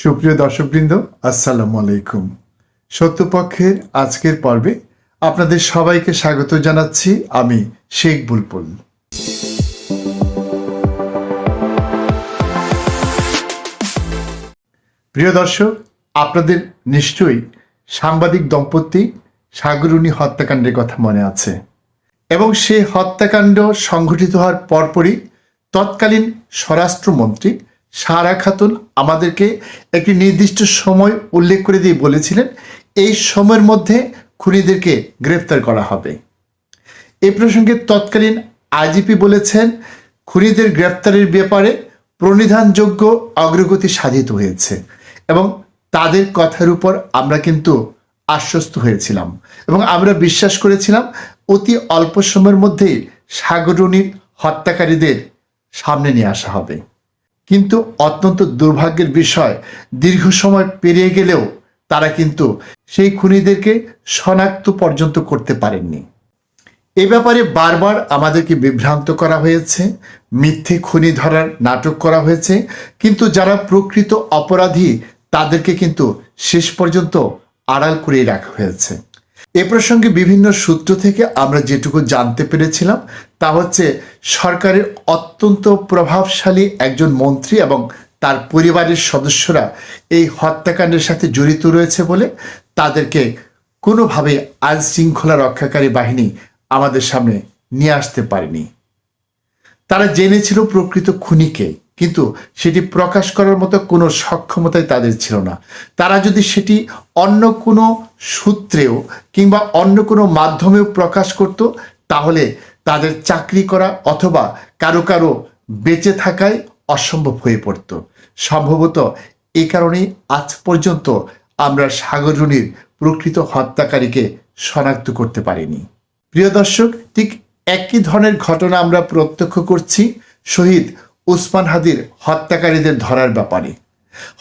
সুপ্রিয় দর্শকবৃন্দ, আসসালামু আলাইকুম। সত্যপক্ষের আজকের পর্বে আপনাদের সবাইকে স্বাগত জানাচ্ছি আমি শেখ বুলবুল প্রিয় দর্শক, আপনাদের নিশ্চয়ই সাংবাদিক দম্পতি সাগরুণী হত্যাকাণ্ডের কথা মনে আছে এবং সে হত্যাকাণ্ড সংঘটিত হওয়ার পরপরই তৎকালীন স্বরাষ্ট্রমন্ত্রী সারা খাতুন আমাদেরকে একটি নির্দিষ্ট সময় উল্লেখ করে দিয়ে বলেছিলেন, এই সময়ের মধ্যে খুনিদেরকে গ্রেফতার করা হবে। এ প্রসঙ্গে তৎকালীন আইজিপি বলেছেন, খুনিদের গ্রেফতারের ব্যাপারে প্রণিধানযোগ্য অগ্রগতি সাধিত হয়েছে এবং তাদের কথার উপর আমরা কিন্তু আশ্বস্ত হয়েছিলাম এবং আমরা বিশ্বাস করেছিলাম অতি অল্প সময়ের মধ্যেই সাগরণীর হত্যাকারীদের সামনে নিয়ে আসা হবে। কিন্তু অত্যন্ত দুর্ভাগ্যের বিষয়, দীর্ঘ সময় পেরিয়ে গেলেও তারা কিন্তু সেই খুনিদেরকে শনাক্ত পর্যন্ত করতে পারেননি। এ ব্যাপারে বারবার আমাদেরকে বিভ্রান্ত করা হয়েছে, মিথ্যে খুনি ধরার নাটক করা হয়েছে, কিন্তু যারা প্রকৃত অপরাধী তাদেরকে কিন্তু শেষ পর্যন্ত আড়াল করিয়ে রাখা হয়েছে। এ প্রসঙ্গে বিভিন্ন সূত্র থেকে আমরা যেটুকু জানতে পেরেছিলাম, তা হচ্ছে সরকারের অত্যন্ত প্রভাবশালী একজন মন্ত্রী এবং তার পরিবারের সদস্যরা এই হত্যাকাণ্ডের সাথে জড়িত রয়েছে বলে তাদেরকে কোনোভাবে আইন শৃঙ্খলা রক্ষাকারী বাহিনী আমাদের সামনে নিয়ে আসতে পারেনি। তারা জেনেছিল প্রকৃত খুনিকে। কিন্তু সেটি প্রকাশ করার মতো কোনো সক্ষমতাই তাদের ছিল না। তারা যদি সেটি অন্য কোনো সূত্রেও কিংবা অন্য কোনো মাধ্যমেও প্রকাশ করত, তাহলে তাদের চাকরি করা অথবা কারও কারও বেঁচে থাকায় অসম্ভব হয়ে পড়ত। সম্ভবত এই কারণেই আজ পর্যন্ত আমরা সাগররুনির প্রকৃত হত্যাকারীকে শনাক্ত করতে পারিনি। প্রিয় দর্শক, ঠিক একই ধরনের ঘটনা আমরা প্রত্যক্ষ করছি। শহীদ উসমান হাদির হত্যাকারীদের ধরার ব্যাপারে।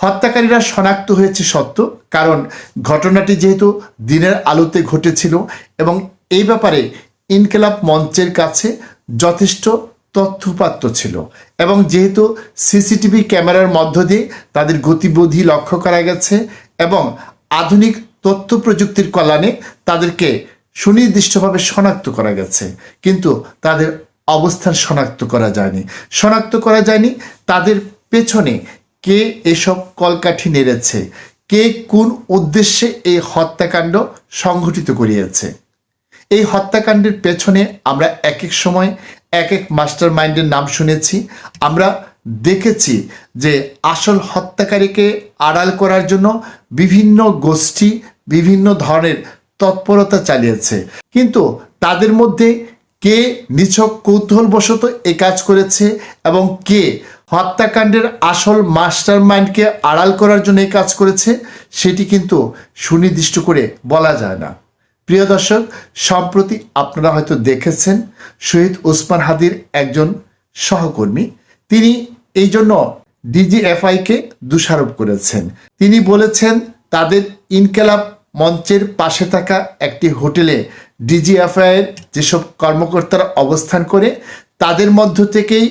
হত্যাকারীরা শনাক্ত হয়েছে সত্য, কারণ ঘটনাটি যেহেতু দিনের আলোতে ঘটেছিল এবং এই ব্যাপারে ইনকেলাব মঞ্চের কাছে যথেষ্ট তথ্যপাত্র ছিল এবং যেহেতু সিসিটিভি ক্যামেরার মধ্য দিয়ে তাদের গতিবিধি লক্ষ্য করা গেছে এবং আধুনিক তথ্য প্রযুক্তির কল্যাণে তাদেরকে সুনির্দিষ্টভাবে শনাক্ত করা গেছে। কিন্তু তাদের অবস্থান শনাক্ত করা যায়নি। শনাক্ত করা যায়নি, তাদের পেছনে কে এসব কলকাঠি নেড়েছে? কে কোন উদ্দেশ্যে এই হত্যাকাণ্ড সংঘটিত করিয়েছে? এই হত্যাকাণ্ডের পেছনে আমরা এক এক সময় এক এক মাস্টার মাইন্ডের নাম শুনেছি। আমরা দেখেছি যে আসল হত্যাকারীকে আড়াল করার জন্য বিভিন্ন গোষ্ঠী বিভিন্ন ধরনের তৎপরতা চালিয়েছে। কিন্তু তাদের মধ্যে কে নিছক কৌতূহলবশত এ কাজ করেছে এবং কে হত্যাকাণ্ডের আসল মাস্টার মাইন্ডকে আড়াল করার জন্য এই কাজ করেছে, সেটি কিন্তু সুনির্দিষ্ট করে বলা যায় না। প্রিয় দর্শক, সম্প্রতি আপনারা হয়তো দেখেছেন, শহীদ ওসমান হাদির একজন সহকর্মী, তিনি এই জন্য ডিজিএফআইকে দোষারোপ করেছেন। তিনি বলেছেন, তাদের ইনকেলাব মঞ্চের পাশে থাকা একটি হোটেলে ডিজিএফআইয়ের যেসব কর্মকর্তারা অবস্থান করে, তাদের মধ্য থেকেই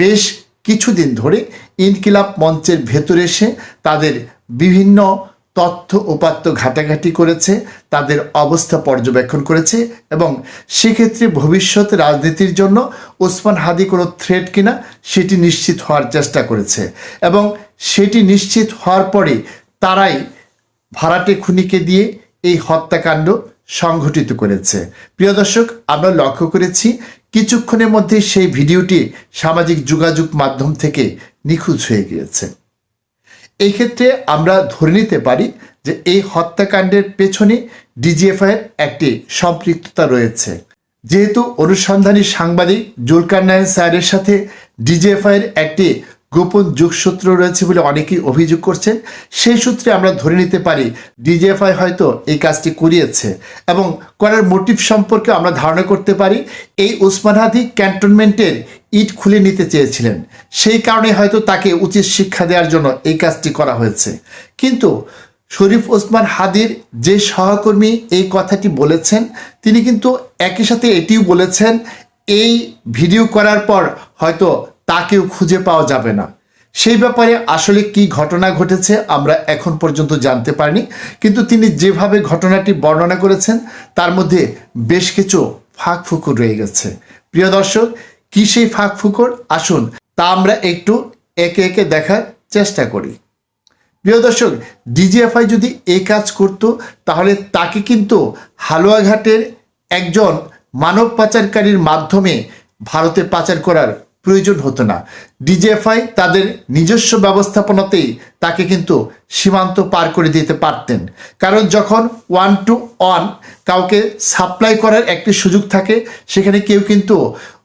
বেশ কিছুদিন ধরে ইনকিলাব মঞ্চের ভেতরে এসে তাদের বিভিন্ন তথ্য উপাত্ত ঘাটাঘাটি করেছে, তাদের অবস্থা পর্যবেক্ষণ করেছে এবং সেক্ষেত্রে ভবিষ্যৎ রাজনীতির জন্য ওসমান হাদি কোনো থ্রেট কিনা সেটি নিশ্চিত হওয়ার চেষ্টা করেছে এবং সেটি নিশ্চিত হওয়ার পরে তারাই ভাড়াটে খুনিকে দিয়ে এই হত্যাকাণ্ড সংঘটিত করেছে। প্রিয় দর্শক, আমরা লক্ষ্য করেছি, কিছুক্ষণের মধ্যে সেই ভিডিওটি সামাজিক যোগাযোগ মাধ্যম থেকে নিখোঁজ হয়ে গিয়েছে। এই ক্ষেত্রে আমরা ধরে নিতে পারি যে এই হত্যাকাণ্ডের পেছনে ডিজিএফআইয়ের একটি সম্পৃক্ততা রয়েছে। যেহেতু অনুসন্ধানী সাংবাদিক জুলকার নায়ন স্যারের সাথে ডিজিএফআইয়ের একটি গোপন যোগসূত্র রয়েছে বলে অনেকেই অভিযোগ করছেন। সেই সূত্রে আমরা ধরে নিতে পারি, ডিজিএফআই হয়তো এই কাজটি করিয়েছে এবং করার মোটিভ সম্পর্কে আমরা ধারণা করতে পারি, এই ওসমান হাদি ক্যান্টনমেন্টের ইট খুলে নিতে চেয়েছিলেন। সেই কারণে হয়তো তাকে উচিত শিক্ষা দেওয়ার জন্য এই কাজটি করা হয়েছে। কিন্তু শরীফ ওসমান হাদির যে সহকর্মী এই কথাটি বলেছেন, তিনি কিন্তু একই সাথে এটিও বলেছেন, এই ভিডিও করার পর হয়তো তাকেও খুঁজে পাওয়া যাবে না। সেই ব্যাপারে আসলে কি ঘটনা ঘটেছে আমরা এখন পর্যন্ত জানতে পারিনি, কিন্তু তিনি যেভাবে ঘটনাটি বর্ণনা করেছেন, তার মধ্যে বেশ কিছু ফাঁক ফুকুর রয়ে গেছে। প্রিয় দর্শক, কি সেই ফাঁক ফুকুর আসুন, তা আমরা একটু একে একে দেখার চেষ্টা করি। প্রিয় দর্শক, ডিজিএফআই যদি এই কাজ করত, তাহলে তাকে কিন্তু হালুয়াঘাটের একজন মানব পাচারকারীর মাধ্যমে ভারতে পাচার করার প্রয়োজন হতো না। ডিজিএফআই তাদের নিজস্ব ব্যবস্থাপনাতেই তাকে কিন্তু সীমান্ত পার করে দিতে পারতেন। কারণ যখন ওয়ান টু ওয়ান কাউকে সাপ্লাই করার একটি সুযোগ থাকে, সেখানে কেউ কিন্তু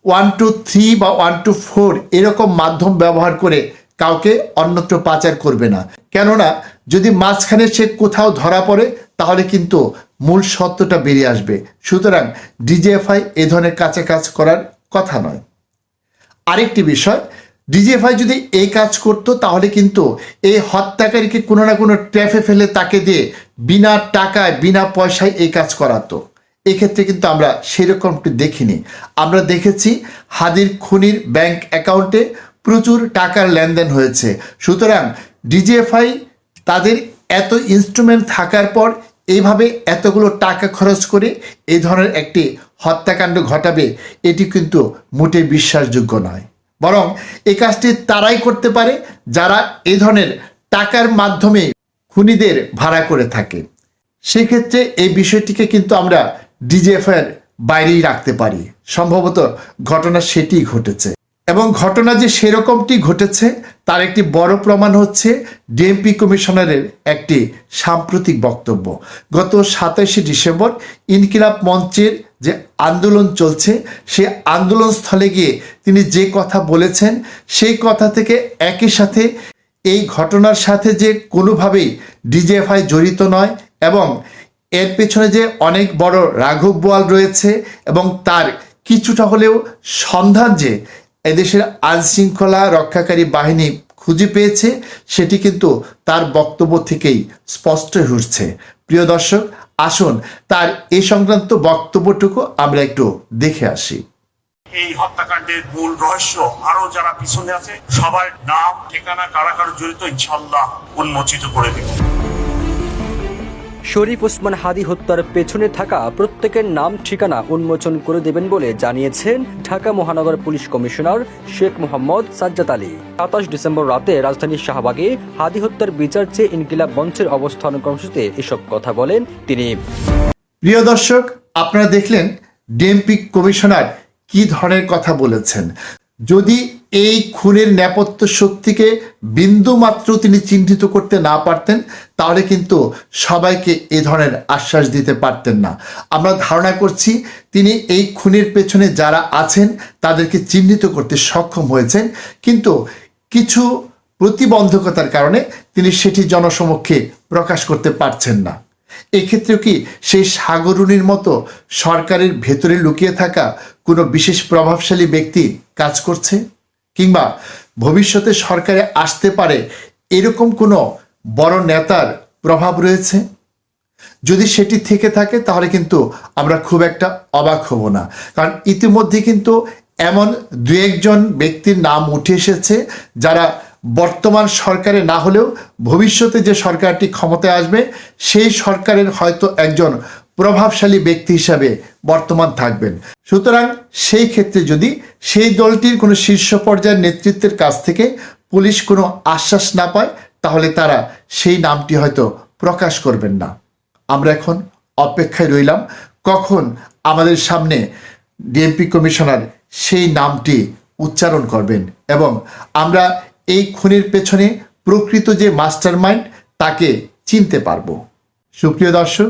ওয়ান টু থ্রি বা ওয়ান টু ফোর এরকম মাধ্যম ব্যবহার করে কাউকে অন্যত্র পাচার করবে না। কেননা, যদি মাঝখানে সে কোথাও ধরা পড়ে, তাহলে কিন্তু মূল সত্যটা বেরিয়ে আসবে। সুতরাং ডিজিএফআই এ ধরনের কাছে কাজ করার কথা নয়। আরেকটি বিষয় ডিজিএফআই যদি এই কাজ করত, তাহলে কিন্তু এই হত্যাকারীকে কোনো না কোনো ট্র্যাফে ফেলে তাকে দিয়ে বিনা টাকায়, বিনা পয়সায় এই কাজ করাতো। এক্ষেত্রে কিন্তু আমরা সেরকমটি দেখিনি। আমরা দেখেছি হাদির খুনির ব্যাংক অ্যাকাউন্টে প্রচুর টাকার লেনদেন হয়েছে। সুতরাং ডিজিএফআই তাদের এত ইনস্ট্রুমেন্ট থাকার পর, এইভাবে এতগুলো টাকা খরচ করে এই ধরনের একটি হত্যাকাণ্ড ঘটাবে, এটি কিন্তু মোটে বিশ্বাসযোগ্য নয়। বরং এ কাজটি তারাই করতে পারে যারা এ ধরনের টাকার মাধ্যমে খুনিদের ভাড়া করে থাকে। সেক্ষেত্রে এই বিষয়টিকে কিন্তু আমরা ডিজিএফের বাইরেই রাখতে পারি। সম্ভবত ঘটনা সেটিই ঘটেছে। এবং ঘটনা যে সেরকমটি ঘটেছে, তার একটি বড় প্রমাণ হচ্ছে ডিএমপি কমিশনারের একটি সাম্প্রতিক বক্তব্য। গত সাতাশে ডিসেম্বর ইনকিলাব মঞ্চের যে আন্দোলন চলছে সেই আন্দোলন স্থলে গিয়ে তিনি যে কথা বলেছেন, সেই কথা থেকে একই সাথে এই ঘটনার সাথে যে কোনোভাবেই ডিজিএফআই জড়িত নয় এবং এর পেছনে যে অনেক বড় রাঘব বোয়াল রয়েছে এবং তার কিছুটা হলেও সন্ধান যে এদেশের আইনশৃঙ্খলা রক্ষাকারী বাহিনী খুঁজে পেয়েছে, সেটি কিন্তু তার বক্তব্য থেকেই স্পষ্ট উঠছে প্রিয় দর্শক আসুন, তার এ সংক্রান্ত বক্তব্যটুকু আমরা একটু দেখে আসি। এই হত্যাকাণ্ডের মূল রহস্য আরও যারা পিছনে আছে, সবার নাম, ঠিকানা, কারা কারও জড়িত ইনশাল্লাহ উন্মোচিত করে দেব। শরীফ ওসমান হাদি হত্যার পেছনে থাকা প্রত্যেকের নাম, ঠিকানা উন্মোচন করে দেবেন বলে জানিয়েছেন ঢাকা মহানগর পুলিশ কমিশনার শেখ মোহাম্মদ সাজ্জাদ আলী। সাতাশ ডিসেম্বর রাতে রাজধানীর শাহবাগে হাদি হত্যার বিচার চেয়ে ইনকিলাব মঞ্চের অবস্থান কর্মসূচিতে এসব কথা বলেন তিনি। প্রিয় দর্শক, আপনারা দেখলেন ডিএমপি কমিশনার কি ধরনের কথা বলেছেন। যদি এই খুনের নেপথ্য শক্তিকে বিন্দু মাত্র তিনি চিহ্নিত করতে না পারতেন, তাহলে কিন্তু সবাইকে এ ধরনের আশ্বাস দিতে পারতেন না। আমরা ধারণা করছি তিনি এই খুনের পেছনে যারা আছেন, তাদেরকে চিহ্নিত করতে সক্ষম হয়েছেন। কিন্তু কিছু প্রতিবন্ধকতার কারণে তিনি সেটি জনসমক্ষে প্রকাশ করতে পারছেন না। এক্ষেত্রেও কি সেই সাগরুনির মতো সরকারের ভেতরে লুকিয়ে থাকা কোনো বিশেষ প্রভাবশালী ব্যক্তি কাজ করছে? কিংবা ভবিষ্যতে সরকারে আসতে পারে এরকম কোনো বড় নেতার প্রভাব রয়েছে? যদি সেটি থেকে থাকে, তাহলে কিন্তু আমরা খুব একটা অবাক হব না। কারণ ইতিমধ্যে কিন্তু এমন দু একজন ব্যক্তির নাম উঠে এসেছে, যারা বর্তমান সরকারে না হলেও ভবিষ্যতে যে সরকারটি ক্ষমতায় আসবে, সেই সরকারের হয়তো একজন প্রভাবশালী ব্যক্তি হিসাবে বর্তমান থাকবেন। সুতরাং সেই ক্ষেত্রে যদি সেই দলটির কোনো শীর্ষ পর্যায়ের নেতৃত্বের কাছ থেকে পুলিশ কোনো আশ্বাস না পায়, তাহলে তারা সেই নামটি হয়তো প্রকাশ করবেন না। আমরা এখন অপেক্ষায় রইলাম কখন আমাদের সামনে ডিএমপি কমিশনার সেই নামটি উচ্চারণ করবেন এবং আমরা এই খুনের পেছনে প্রকৃত যে মাস্টার মাইন্ড তাকে চিনতে পারব। সুপ্রিয় দর্শক